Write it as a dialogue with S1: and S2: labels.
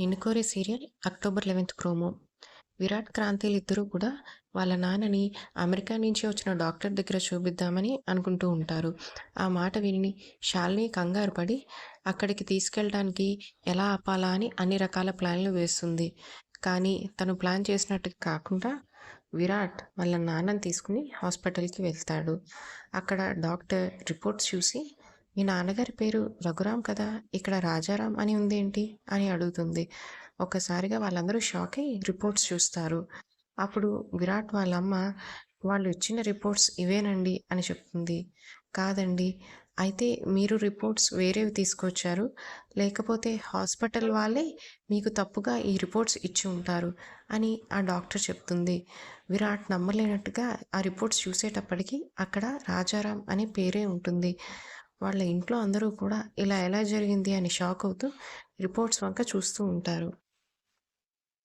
S1: ఎన్నుకోరే serial October eleventh promo. Virat క్రాంతిలు ఇద్దరూ కూడా వాళ్ళ నాన్నని అమెరికా నుంచి వచ్చిన డాక్టర్ దగ్గర చూపిద్దామని అనుకుంటూ ఉంటారు. ఆ మాట విని శాలిని కంగారు పడి అక్కడికి తీసుకెళ్ళడానికి ఎలా ఆపాలా అని అన్ని రకాల ప్లాన్లు వేస్తుంది. కానీ తను ప్లాన్ చేసినట్టు కాకుండా విరాట్ వాళ్ళ నాన్నని తీసుకుని హాస్పిటల్కి వెళ్తాడు. అక్కడ డాక్టర్ రిపోర్ట్స్ చూసి మీ నాన్నగారి పేరు రఘురామ్ కదా? ఇక్కడ రాజారాం అని ఉందేంటి? అని అడుగుతుంది. ఒక్కసారిగా వాళ్ళందరూ షాక్ అయ్యి రిపోర్ట్స్ చూస్తారు. అప్పుడు విరాట్ వాళ్ళమ్మ వాళ్ళు ఇచ్చిన రిపోర్ట్స్ ఇవేనండి అని చెప్తుంది. కాదండి. అయితే మీరు రిపోర్ట్స్ వేరేవి తీసుకొచ్చారు. లేకపోతే హాస్పిటల్ వాళ్ళే మీకు తప్పుగా ఈ రిపోర్ట్స్ ఇచ్చి ఉంటారు అని ఆ డాక్టర్ చెప్తుంది. విరాట్ నమ్మలేనట్టుగా ఆ రిపోర్ట్స్ చూసేటప్పటికి అక్కడ రాజారాం అనే పేరే ఉంటుంది. వాళ్ళ ఇంట్లో అందరూ కూడా ఇలా ఎలా జరిగింది అని షాక్ అవుతూ రిపోర్ట్స్ వంక చూస్తూ ఉంటారు.